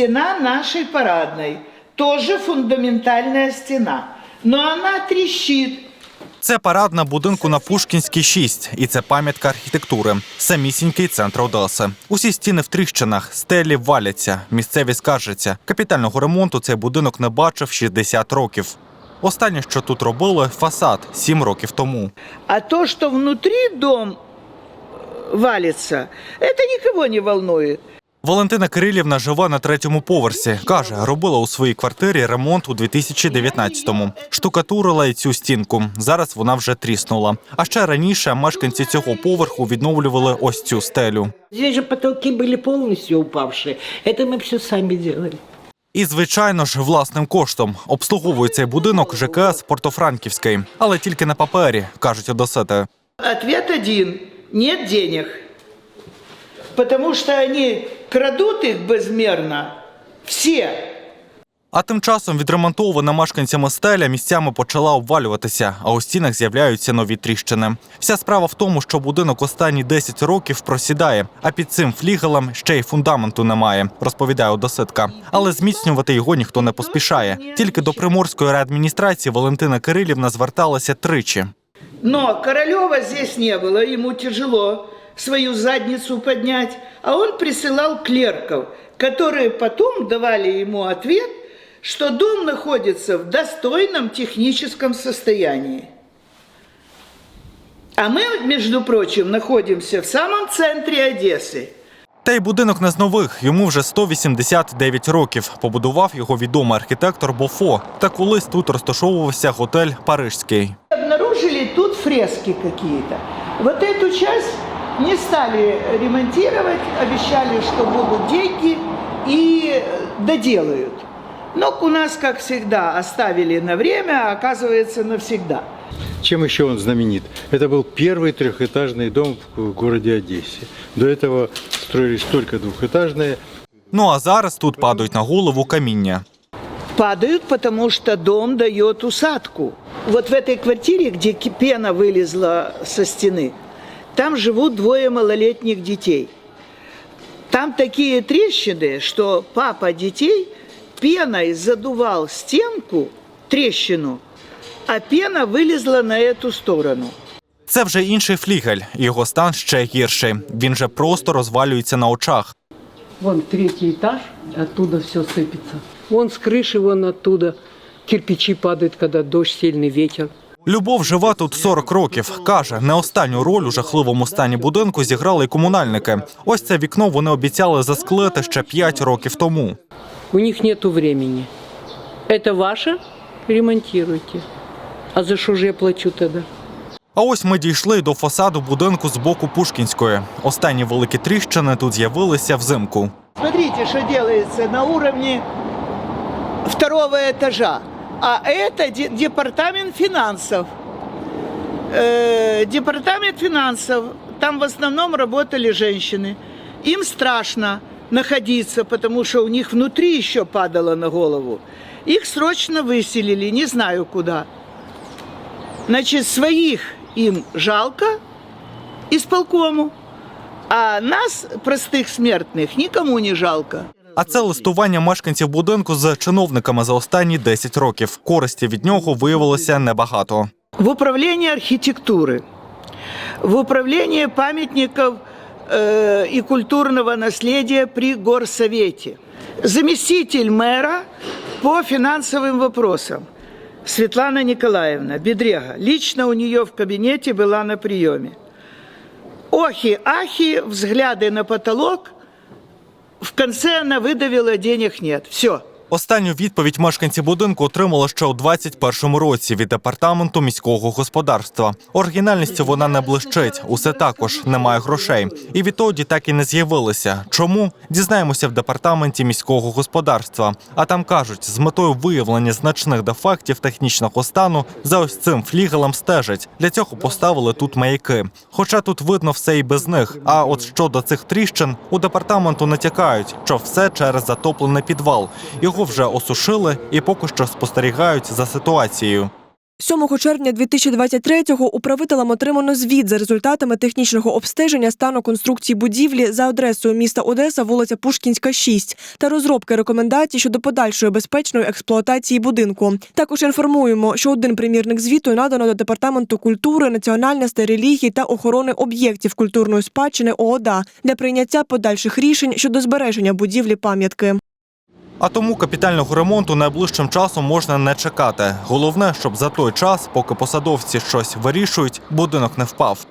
стена нашей парадной. Тоже фундаментальная стена. Но она трещит. Це парадна будинку на Пушкінській 6, і це пам'ятка архітектури. Самісінький центр Одеси. Усі стіни в тріщинах, стелі валяться. Місцеві скаржаться. Капітального ремонту цей будинок не бачив 60 років. Останнє, що тут робили, фасад 7 років тому. А то, что внутри дом валится, это никого не волнует. Валентина Кирилівна живе на третьому поверсі. Каже, робила у своїй квартирі ремонт у 2019-му. Штукатурила й цю стінку. Зараз вона вже тріснула. А ще раніше мешканці цього поверху відновлювали ось цю стелю. Здесь же потолки были полностью упавшие. Это мы все сами делали. І, звичайно ж, власним коштом обслуговує цей будинок ЖКС Портофранківський, але тільки на папері, кажуть одесити. Ответ один. Нет денег. Потому что они крадут их безмерно. Все. А тим часом відремонтована мешканцями стеля місцями почала обвалюватися, а у стінах з'являються нові тріщини. Вся справа в тому, що будинок останні 10 років просідає, а під цим флігелем ще й фундаменту немає, розповідає одеситка. Але зміцнювати його ніхто не поспішає. Тільки до приморської реадміністрації Валентина Кирилівна зверталася тричі. Но Королева здесь не было, ему тяжело свою задницу поднять. А он присылал клерков, которые потом давали ему ответ, что дом находится в достойном техническом состоянии. А мы, между прочим, находимся в самом центре Одессы. Та й будинок не з нових, йому вже 189 років. Побудував його відомий архітектор Бофо. Та колись тут розташовувався готель Парижський. Обнаружили тут фрески какие-то. Вот эту часть не стали ремонтировать, обещали, что будут деньги и доделают. Но у нас, как всегда, оставили на время, а оказывается навсегда. Чем еще он знаменит? Это был первый трехэтажный дом в городе Одессе. До этого строились только двухэтажные. Ну а зараз тут падають на голову каміння. Падают, потому что дом дает усадку. Вот в этой квартире, где ки- пена вылезла со стены, там живут двое малолетних детей. Там такие трещины, что папа детей пеной задувал стенку, трещину, а пена вылезла на эту сторону. Це вже інший флігель. Його стан ще гірший. Він же просто розвалюється на очах. Вон третий этаж, оттуда все сыпется. Вон с крыши, вон оттуда кирпичи падают, когда дождь, сильный ветер. Любов живе тут 40 років. Каже, не останню роль у жахливому стані будинку зіграли й комунальники. Ось це вікно вони обіцяли засклити ще 5 років тому. У них нету времени. Это ваше? Ремонтируйте. А за что же я плачу тогда? А ось ми дійшли до фасаду будинку з боку Пушкінської. Останні великі тріщини тут з'явилися взимку. Смотрите, что делается на уровне второго этажа. А это де- департамент финансов. Э, департамент финансов, там в основном работали женщины. Им страшно находиться, потому что у них внутри еще падало на голову. Их срочно выселили, не знаю куда. Значит, своих им жалко исполкому, а нас, простых смертных, никому не жалко. А це листування мешканців будинку з чиновниками за останні 10 років. Користі від нього виявилося небагато. В управлении архитектуры, в управлении памятников э, и культурного наследия при Горсовете, заместитель мэра по финансовым вопросам Светлана Николаевна Бедрега. Лично у нее в кабинете была на приеме. Охи-ахи, взгляды на потолок. Конце она выдавила денег нет. Все. Останню відповідь мешканці будинку отримали ще у 21-му році від департаменту міського господарства. Оригінальністю вона не блищить, усе також немає грошей. І відтоді так і не з'явилися. Чому дізнаємося в департаменті міського господарства? А там кажуть, з метою виявлення значних дефектів технічного стану за ось цим флігелем стежать. Для цього поставили тут маяки. Хоча тут видно все і без них. А от щодо цих тріщин у департаменту натякають, що все через затоплений підвал. Його вже осушили і поки що спостерігають за ситуацією. 7 червня 2023-го управителям отримано звіт за результатами технічного обстеження стану конструкції будівлі за адресою міста Одеса, вулиця Пушкінська, 6, та розробки рекомендацій щодо подальшої безпечної експлуатації будинку. Також інформуємо, що один примірник звіту надано до департаменту культури, національності, релігії та охорони об'єктів культурної спадщини ООДА для прийняття подальших рішень щодо збереження будівлі пам'ятки. А тому капітального ремонту найближчим часом можна не чекати. Головне, щоб за той час, поки посадовці щось вирішують, будинок не впав.